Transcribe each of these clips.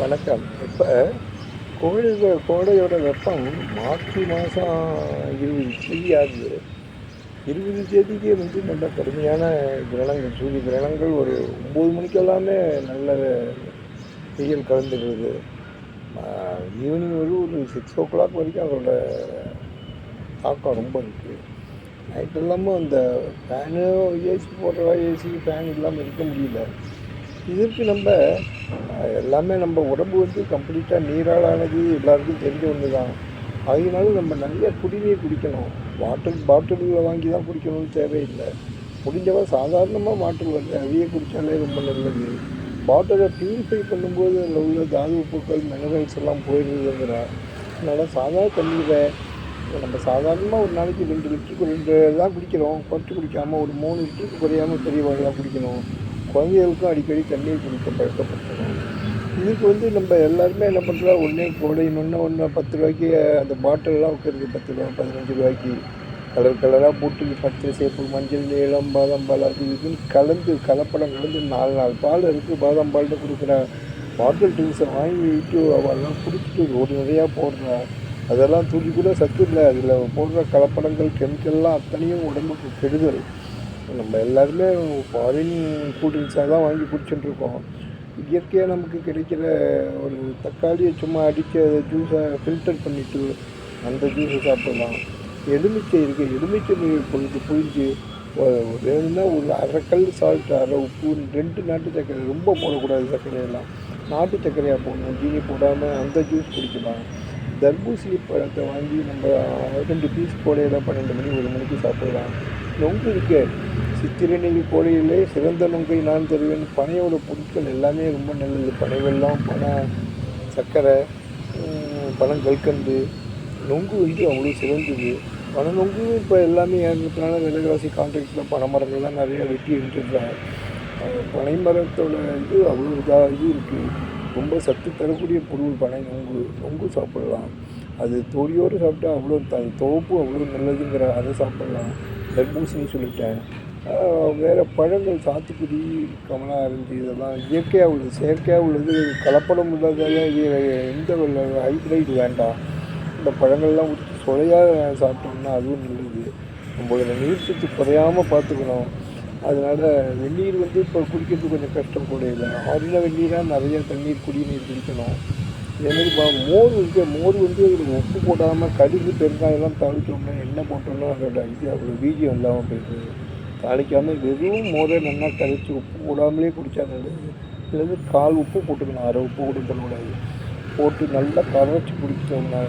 வணக்கம். இப்போ கோடை கோடையோட வெப்பம் மார்ச் மாதம் இருபது தேதி ஆகுது. இருபது தேதிக்கே வந்து நல்ல கடுமையான கிரணங்கள் சூரிய கிரணங்கள் ஒரு ஒம்பது மணிக்கெல்லாமே நல்ல வெயில் கலந்துடுது. ஈவினிங் ஒரு ஒரு சிக்ஸ் ஓ கிளாக் வரைக்கும் அதோட தாக்கம் ரொம்ப இருக்குது நைட் இல்லாமல் அந்த ஃபேனு ஏசி போடுறதா ஏசி ஃபேன் இல்லாமல் இருக்க முடியல. இதற்கு நம்ம எல்லாமே நம்ம உடம்பு வந்து கம்ப்ளீட்டாக நீரால் ஆனது எல்லாருக்கும் தெரிஞ்ச ஒன்று தான் அதனால நம்ம நிறைய குடிநீர் குடிக்கணும். வாட்டர் பாட்டிலில் வாங்கி தான் குடிக்கணும்னு தேவையில்லை. முடிஞ்சவா சாதாரணமாக வாட்டர் வந்து அதையே குடித்தாலே ரொம்ப நல்லது. பாட்டிலை ப்யூரிஃபை பண்ணும்போது அதில் உள்ள தாது உப்புக்கள் மினரல்ஸ் எல்லாம் போயிடுதுங்கிற அதனால் சாதாரண தண்ணியில் நம்ம சாதாரணமாக ஒரு நாளைக்கு ரெண்டு லிட்டருக்கு ரெண்டு தான் குடிக்கிறோம். குறைச்சி குடிக்காமல் ஒரு மூணு லிட்டருக்கு குறையாமல் தான் குடிக்கணும். குழந்தைகளுக்கும் அடிக்கடி தண்ணீர் குடிக்க பழக்கப்பட்டோம் இதுக்கு வந்து நம்ம எல்லாருமே என்ன பண்ணுறோம் ஒன்றே கோடைன்னு ஒன்று பத்து ரூபாய்க்கு அந்த பாட்டிலெலாம் வைக்கிறது பத்து ரூபா பதினஞ்சு ரூபாய்க்கு. கலர் கலராக போட்டு பச்சை சேப்பு மஞ்சள் நீளம் பாதாம் பால் அது இதுன்னு கலந்து கலப்படம் கலந்து நாலு நாலு பால் இருக்குது பாதாம் பால்னு கொடுக்குற பாட்டில் ட்ரிங்க்ஸை வாங்கிட்டு அவெல்லாம் குடிச்சிட்டு ஒரு நிறையா போடுறா. அதெல்லாம் துளி கூட சத்து இல்லை. அதில் போடுற கலப்படங்கள் கெமிக்கல்லாம் அத்தனையும் உடம்புக்கு கெடுதல். நம்ம எல்லாருமே ஃபாரின் கூல்ட்ரிங்க்ஸாக தான் வாங்கி குடிச்சுட்டுருக்கோம். இயற்கையாக நமக்கு கிடைக்கிற ஒரு தக்காளியை சும்மா அடித்து அதை ஜூஸை ஃபில்டர் பண்ணிவிட்டு அந்த ஜூஸை சாப்பிடலாம். எலுமிச்சை இருக்குது எலுமிச்சை பொழுது புழிஞ்சு வேணும்னா ஒரு அரை கல் சால்ட் அரை உப்பு ரெண்டு நாட்டு சர்க்கரை ரொம்ப போடக்கூடாது சர்க்கரையெல்லாம் நாட்டு சர்க்கரையாக போடணும். ஜீனி போடாமல் அந்த ஜூஸ் குடிக்கலாம். தர்பூசணி பழத்தை வாங்கி நம்ம ரெண்டு பீஸ் போடையில் பன்னெண்டு மணி ஒரு மணிக்கு சாப்பிடலாம். நொங்கு இருக்குது சித்திரநெல்லி கோழியிலே சிறந்த நொங்கை நான் தருவேன். பனையோட பொருட்கள் எல்லாமே ரொம்ப நல்லது. பனைவெல்லாம் பனை சர்க்கரை உம், பனங்கற்கண்டு நொங்கு வந்து அவ்வளோ சிறந்தது. பனை நொங்கு இப்போ எல்லாமே ஏற்படுத்தினால விலைவாசி கான்ட்ராக்டில் பனை மரங்கள்லாம் நிறையா வெட்டி இருந்துருக்காங்க பனை மரத்தோட இது அவ்வளோ இதாக இது இருக்குது ரொம்ப சத்து தரக்கூடிய பொருள் பனை நொங்கு. நொங்கு சாப்பிடலாம். அது தோலியோடு சாப்பிட்டா அவ்வளோ த துவப்பு அவ்வளோ நல்லதுங்கிற அதை சாப்பிடலாம். தர்பூசணி சொல்லிட்டேன். வேறு பழங்கள் சாத்துக்குடி கமலா ஆரஞ்சு இதெல்லாம் இயற்கையாக உள்ளது செயற்கையாக உள்ளது கலப்படம் உள்ளதால இது எந்த ஹைப்ரைட் வேண்டாம் இந்த பழங்கள்லாம் சுவையாக சாப்பிட்டோம்னா அதுவும் நல்லது. நம்மளோட நீர் சத்து குறையாமல் பார்த்துக்கணும். அதனால் வெந்நீர் வந்து இப்போ குடிக்கிறது கொஞ்சம் கஷ்டம் கூட இல்லை. ஆறின வெந்நீராக நிறைய தண்ணீர் குடிநீர் குடிக்கணும். இதேமாரி பா மோர் இருக்கு மோர் வந்து அதில் உப்பு போடாமல் கடுகு பெருங்காயெல்லாம் தவிர்த்தோம்னா எண்ணெய் போட்டோம்னா அதோட இது அவ்வளோ வீரியம் இல்லாமல் போயிடுது. தாளிக்காமல் வெறும் மோரை நல்லா கரைச்சி உப்பு போடாமலே குடித்தா நல்லது இல்லது கால் உப்பு போட்டுக்கணும் அரை உப்பு கூட போடக்கூடாது போட்டு நல்லா கரைச்சி குடிச்சிட்டோம்னா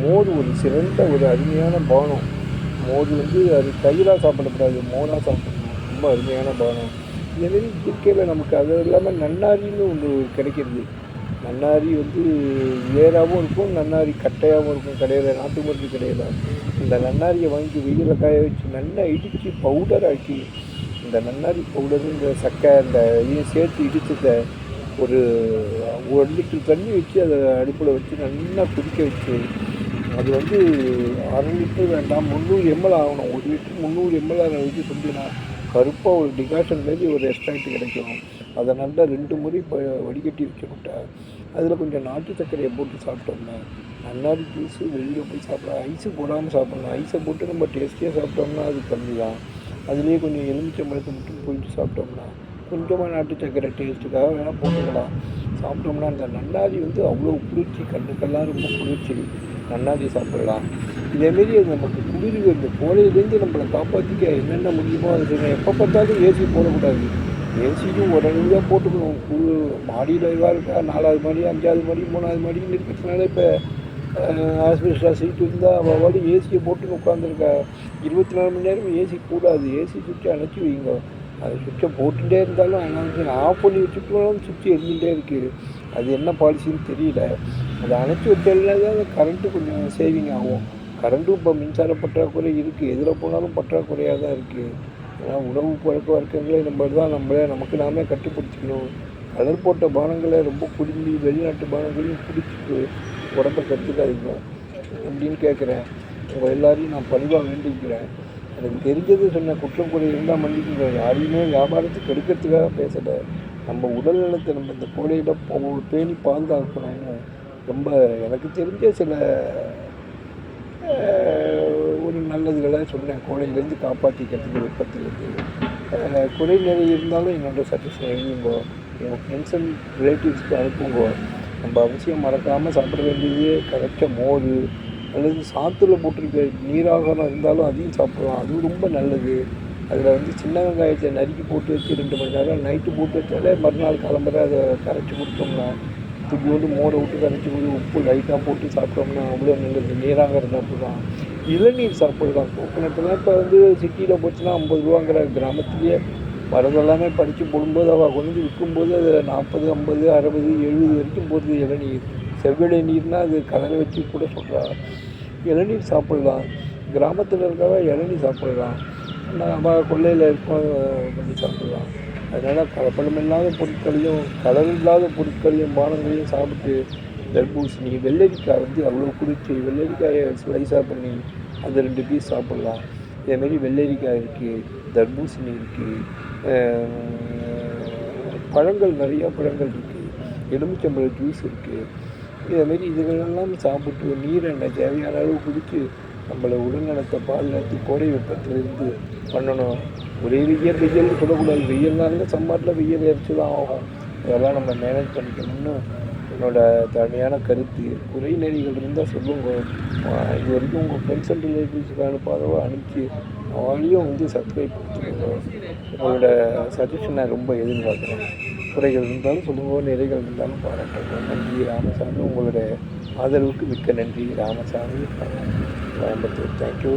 மோர் ஒரு சிறந்த ஒரு அருமையான பானம். மோர் வந்து அது தயிராக சாப்பிடக்கூடாது மோராக சாப்பிடணும். ரொம்ப அருமையான பானம். இதேமாரி இயற்கையில் நமக்கு அது இல்லாமல் நன்னாரின்னு ஒன்று கிடைக்கிறது. நன்னாரி வந்து ஏராகவும் இருக்கும் நன்னாரி கட்டையாகவும் இருக்கும் கடையில் நாட்டு மருந்து கடையில். இந்த நன்னாரியை வாங்கி வெயிலில் காய வச்சு நல்லா இடித்து பவுடர் ஆக்கி இந்த நன்னாரி பவுடர் இந்த சக்கை இந்த இதையும் சேர்த்து இடிச்சதை ஒரு ஒரு லிட்டர் தண்ணி வச்சு அதை அடுப்பில் வச்சு நல்லா கொதிக்க வச்சு அது வந்து அரை லிட்டர் வேண்டாம் முந்நூறு எம்எல் ஆகணும். ஒரு லிட்டர் முந்நூறு எம்எல் அதை வச்சு செஞ்சுனா கருப்பாக ஒரு டிகாஷன் மாதிரி ஒரு எக்ஸ்ட்ராக்ட் கிடைக்கும். அதை நல்லா ரெண்டு முறை இப்போ வடிகட்டி வச்சுக்கிட்டேன் அதில் கொஞ்சம் நாட்டு சர்க்கரையை போட்டு சாப்பிட்டோம்னா நன்னாரி ஜூஸு வெளியில் போய் சாப்பிடலாம் ஐஸு போடாமல் சாப்பிட்ணும் ஐஸை போட்டு நம்ம டேஸ்டியாக சாப்பிட்டோம்னா அது கம்மி தான் அதுலேயே கொஞ்சம் எலுமிச்சம்பழத்தை மட்டும் போயிட்டு சாப்பிட்டோம்னா கொஞ்சமாக நாட்டு சர்க்கரை டேஸ்ட்டுக்காக வேணால் போட்டுக்கலாம். சாப்பிட்டோம்னா அந்த நன்னாரி வந்து அவ்வளோ குளிர்ச்சி கண்ணுக்கெல்லாம் ரொம்ப குளிர்ச்சி. நன்னாரி சாப்பிடலாம். இதேமாரி அது நமக்கு குளிர் இந்த கோடையிலேருந்து நம்மளை காப்பாற்றிக்க என்னென்ன முடியுமோ அது எப்போ பார்த்தாலும் ஏசி போடக்கூடாது. ஏசியும் உடனடியாக போட்டுக்கணும் ஃபுல் மாடியில் இதாக இருக்கா? நாலாவது மாடி அஞ்சாவது மாடி மூணாவது மாடின்னு இருக்கிறதுனால இப்போ ஹாஸ்பிட்டலாக சீட் இருந்தால் அவள் வாடி ஏசியை போட்டு உட்காந்துருக்கா இருபத்தி நாலு மணி நேரம் ஏசி கூடாது. ஏசி சுவிட்சை அணைச்சி வைங்க. அது சுவிட்சை போட்டுகிட்டே இருந்தாலும் ஆனால் ஆஃப் பண்ணி வச்சுட்டாலும் சுவிட்ச் எரிஞ்சுட்டே இருக்குது அது என்ன பாலிசின்னு தெரியல. அதை அணைச்சி வச்சாலே தான் கரண்ட்டு கொஞ்சம் சேவிங் ஆகும். கரண்ட்டும் இப்போ மின்சார பற்றாக்குறை இருக்குது எதில் போனாலும் பற்றாக்குறையாக தான் இருக்குது ஆனால் உணவு பழக்க வழக்கங்களை நம்ம தான் நம்மளே நமக்கு நாமே கட்டுப்படுத்திக்கணும். கலர் போட்ட பானங்களை ரொம்ப குடிஞ்சி வெளிநாட்டு பானங்களையும் குடிச்சிட்டு உடம்பை கற்றுக்காதீங்க அப்படின்னு கேட்குறேன் உங்கள் எல்லாரையும் நான் பணிவாக வேண்டிக்கிறேன். எனக்கு தெரிஞ்சது சொன்ன குற்றம் கூட இருந்தால் மன்னிக்குங்க யாரையுமே வியாபாரத்துக்கு எடுக்கிறதுக்காக பேசலை. நம்ம உடல் நலத்தை நம்ம இந்த கோடையில் பேணி பாதுகாக்கணும்னு ரொம்ப எனக்கு தெரிஞ்ச சில நல்லதுகளை சொன்னேன் கோடையிலேருந்து காப்பாற்றிக்கிறதுக்கு வெப்பத்திலேருந்து குறை நிறை இருந்தாலும் என்னோட சஜஷன் எழுதுங்கோ உங்கள் ஃப்ரெண்ட்ஸ் அண்ட் ரிலேட்டிவ்ஸ்க்கு அனுப்புங்கோ நம்ம அவசியம் மறக்காமல் சாப்பிட வேண்டியது கரைச்ச மோர் அல்லது சாத்துல போட்டிருக்க நீராகாரம் இருந்தாலும் அதையும் சாப்பிடலாம். அதுவும் ரொம்ப நல்லது. அதில் வந்து சின்ன வெங்காயத்தை நறுக்கி போட்டு வச்சு ரெண்டு மணி நேரம் நைட்டு போட்டு வச்சாலே மறுநாள் கிளம்புற அதை கரைச்சி கொடுத்தோம்னா துப்பி வந்து மோரை விட்டு கரைச்சி விட்டு உப்பு லைட்டாக போட்டு சாப்பிட்டோம்னா அவ்வளோ நல்லது. நீராகாரம் சாப்பிடலாம். இளநீர் சாப்பிடலாம் கோகனட்லாம் இப்போ வந்து சிட்டியில் போச்சுன்னா ஐம்பது ரூபாங்கிற கிராமத்துலேயே வரதெல்லாமே படித்து போடும்போது அவள் கொண்டு வந்து விற்கும்போது அதில் நாற்பது ஐம்பது அறுபது எழுபது வரைக்கும் போகிறது இளநீர். செவ்வழி நீர்னால் அது கடலை வச்சு கூட சொல்கிறாங்க இளநீர் சாப்பிடலாம். கிராமத்தில் இருக்கவ இளநீர் சாப்பிடலாம். நம்ம கொள்ளையில் இருக்கோம் பண்ணி சாப்பிடலாம். அதனால் கலப்படம் இல்லாத பொருட்களையும் கலர் இல்லாத பொருட்களையும் பானங்களையும் சாப்பிட்டு தர்பூசணி வெள்ளரிக்காய் வந்து அவ்வளோ குளிர்ச்சி வெள்ளரிக்காயை ஸ்லைஸாக பண்ணி அந்த ரெண்டு பீஸ் சாப்பிட்லாம். இதேமாரி வெள்ளரிக்காய் இருக்குது தர்பூசணி இருக்குது பழங்கள் நிறையா பழங்கள் இருக்குது எலுமிச்சம்பழ ஜூஸ் இருக்குது இதேமாரி இதுகளெல்லாம் சாப்பிட்டு நீரெண்ணெய் தேவையான அளவு குடித்து நம்மளை உடல்நலத்தை பாதுகாத்து கோடை வெப்பத்திலிருந்து பண்ணணும். ஒரே வெயில் வெயில்னு சொல்லக்கூடாது நாளில் சம்மாட்டில் வெயில் எரிச்சு தான் ஆகும். அதெல்லாம் நம்ம மேனேஜ் பண்ணிக்கணும்னு என்னோட தாழ்மையான கருத்து. குறை நெறிகள் இருந்தால் சொல்லுங்க. இது வரைக்கும் உங்கள் ஃப்ரெண்ட்ஸ் அண்ட் ரிலேட்டிவ்ஸுக்கு அனுப்பாதவோ அனுப்பிச்சு அவங்களையும் வந்து சப்ஸ்கிரைப் பண்ணிக்கோங்க உங்களோட சஜஷனை ரொம்ப எதிர்பார்க்குறேன். குறைகள் இருந்தாலும் சொல்லுங்க நிறைகள் இருந்தாலும் பாராட்டுங்க. நன்றி ராமசாமி. உங்களோட ஆதரவுக்கு மிக்க நன்றி ராமசாமி. கோயம்புத்தூர் தேங்க்யூ